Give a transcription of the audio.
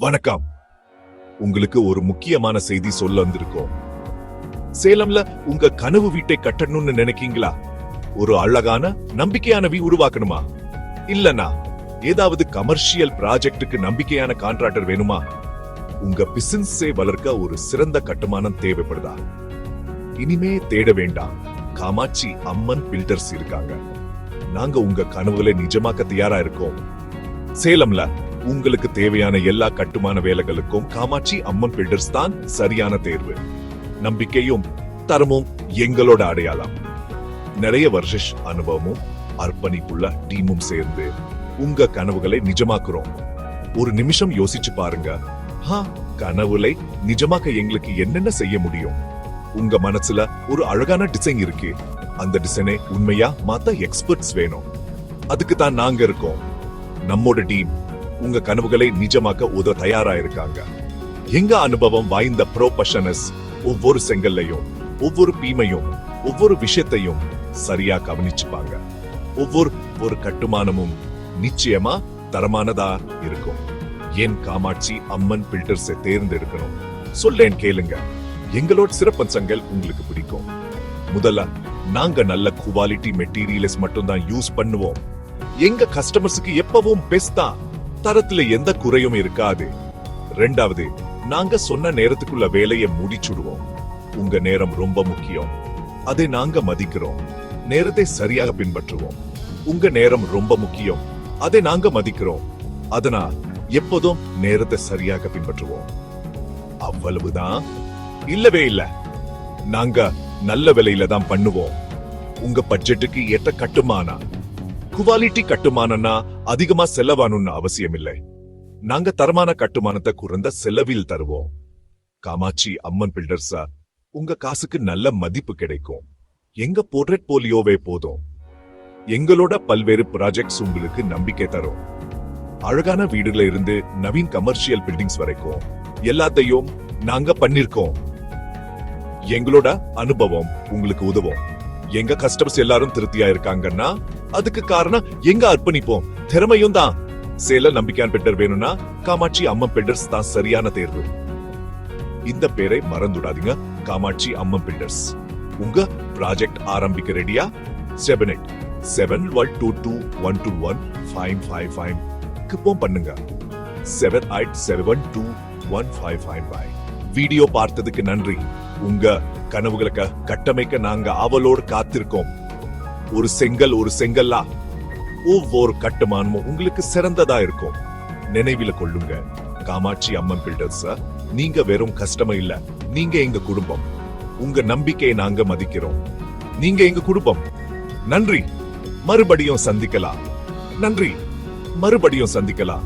வணக்கம். உங்களுக்கு ஒரு முக்கியமான செய்தி சொல்ல வந்திருக்கோம். சேலம்ல உங்க கனவு வீட்டை கட்டணும்னு நினைக்கீங்களா? ஒரு அழகான நம்பிக்கையான வீ உருவாக்கணுமா? இல்லனா ஏதாவது கமர்ஷியல் ப்ராஜெக்டுக்கு நம்பிக்கையான கான்ட்ராக்டர் வேணுமா? உங்க பிசினஸை வளர்க்க ஒரு சிறந்த கட்டுமானம் தேவைப்படுதா? இனிமே தேட வேண்டாம். காமாட்சி அம்மன் பில்டர்ஸ் இருக்காங்க. நாங்க உங்க கனவுகளை நிஜமாக்க தயாரா இருக்கோம். சேலம்ல உங்களுக்கு தேவையான எல்லா கட்டுமான வேலைகளுக்கும் காமாட்சி அம்மன் பில்டர்ஸ் தான் சரியான தேர்வு. நம்பிக்கையும் தரமும் எங்களோட அடையாளம். நிறைய வருஷ அனுபவமும் அர்ப்பணிப்புள்ள டீமும் சேர்ந்து உங்க கனவுகளை நிஜமாக்குறோம். ஒரு நிமிஷம் யோசிச்சு பாருங்க. ஹா கனவுலை நிஜமாக்க எங்களுக்கு என்னென்ன செய்ய முடியும்? உங்க மனசுல ஒரு அழகான டிசைன் இருக்கு. அந்த டிசைனை உண்மையா மாத்த எக்ஸ்பர்ட்ஸ் வேணும். அதுக்கு தான் நாங்க இருக்கோம். நம்மோட டீம் உங்க கனவுகளை நிஜமாக்க உதவ தயாரா இருக்காங்க எங்க அனுபவம் வாய்ந்த ப்ரொபஷனஸ் ஒவ்வொரு செங்கல்லையும் ஒவ்வொரு பீமையும் ஒவ்வொரு விஷயத்தையும் சரியா கவனிச்சுப்பாங்க. ஒவ்வொரு ஒரு கட்டுமானமும் நிச்சயமா தரமானதா இருக்கும். ஏன் காமாட்சி அம்மன் பில்டர்ஸை தேர்ந்தெடுக்கணும்? சொல்லேன் கேளுங்க. எங்களோட சிறப்பம்சங்கள் உங்களுக்கு பிடிக்கும். முதல்ல நாங்க நல்ல குவாலிட்டி மெட்டீரியல்ஸ் மட்டும் தான் யூஸ் பண்ணுவோம். எங்க கஸ்டமர்ஸுக்கு எப்பவும் பெஸ்ட் தான் தரத்துல எந்த குறையும் இருக்காது. ரெண்டாவது நாங்க சொன்ன நேரத்துக்குள்ள வேலையை முடிச்சுடுவோம். உங்க நேரம் ரொம்ப முக்கியம். அதை நாங்க மதிக்கிறோம். நேரத்தை சரியாக பின்பற்றுவோம். உங்க நேரம் ரொம்ப முக்கியம். அதை நாங்க மதிக்கிறோம். அதனால் எப்போதும் நேரத்தை சரியாக பின்பற்றுவோம். அவ்வளவுதான். இல்லவே இல்ல. நாங்க நல்ல விலையில தான் பண்ணுவோம். உங்க பட்ஜெட்டுக்கு ஏற்ற கட்டுமானா குவாலிட்டி கட்டுமானம்னா அதிகமா செலவானும்னு அவசியம் இல்லை நாங்க தரமான கட்டுமானத்தை குறைந்த செலவில் தருவோம். காமாட்சி அம்மன் பில்டர்ஸா உங்க காசுக்கு நல்ல மதிப்பு கிடைக்கும். எங்க போர்ட்ரேட் போலியோவே போதும். எங்களோட பல்வேறு ப்ராஜெக்ட்ஸ் உங்களுக்கு நம்பிக்கை தரும். அழகான வீடுல இருந்து நவீன் கமர்ஷியல் பில்டிங்ஸ் வரைக்கும் எல்லாத்தையும் நாங்க பண்ணிருக்கோம். எங்களோட அனுபவம் உங்களுக்கு உதவும். எங்க கஸ்டமர்ஸ் எல்லாரும் திருப்தியா இருக்காங்கன்னா அதுக்கு காரணம் எங்க அர்ப்பணிப்போம்? திறமையும் தான். சேல நம்பிக்கையான் பெட்டர் வேணும்னா காமாட்சி அம்மன் பில்டர்ஸ் தான் சரியான தேர்வு. இந்த பேரை மறந்துடாதீங்க. காமாட்சி அம்மன் பில்டர்ஸ். உங்க ப்ராஜெக்ட் ஆரம்பிக்க ரெடியா seven eight seven one two two one two one five five five கிப்போம் பண்ணுங்க. Seven eight seven two one five five five video பார்த்ததுக்கு நன்றி. உங்க கனவுகளுக்கு கட்டமைக்க நாங்க அவளோடு காத்திருக்கோம். ஒரு செங்கல் ஒரு செங்கல்லா. ஒவ்வொரு கட்டுமானமும் உங்களுக்கு சிறந்ததா இருக்கும். நினைவில கொள்ளுங்க. காமாட்சி அம்மன் பில்டர்ஸ் நீங்க வெறும் கஷ்டமா இல்ல. நீங்க எங்க குடும்பம். உங்க நம்பிக்கையை நாங்க மதிக்கிறோம். நீங்க எங்க குடும்பம். நன்றி. மறுபடியும் சந்திக்கலாம். நன்றி. மறுபடியும் சந்திக்கலாம்.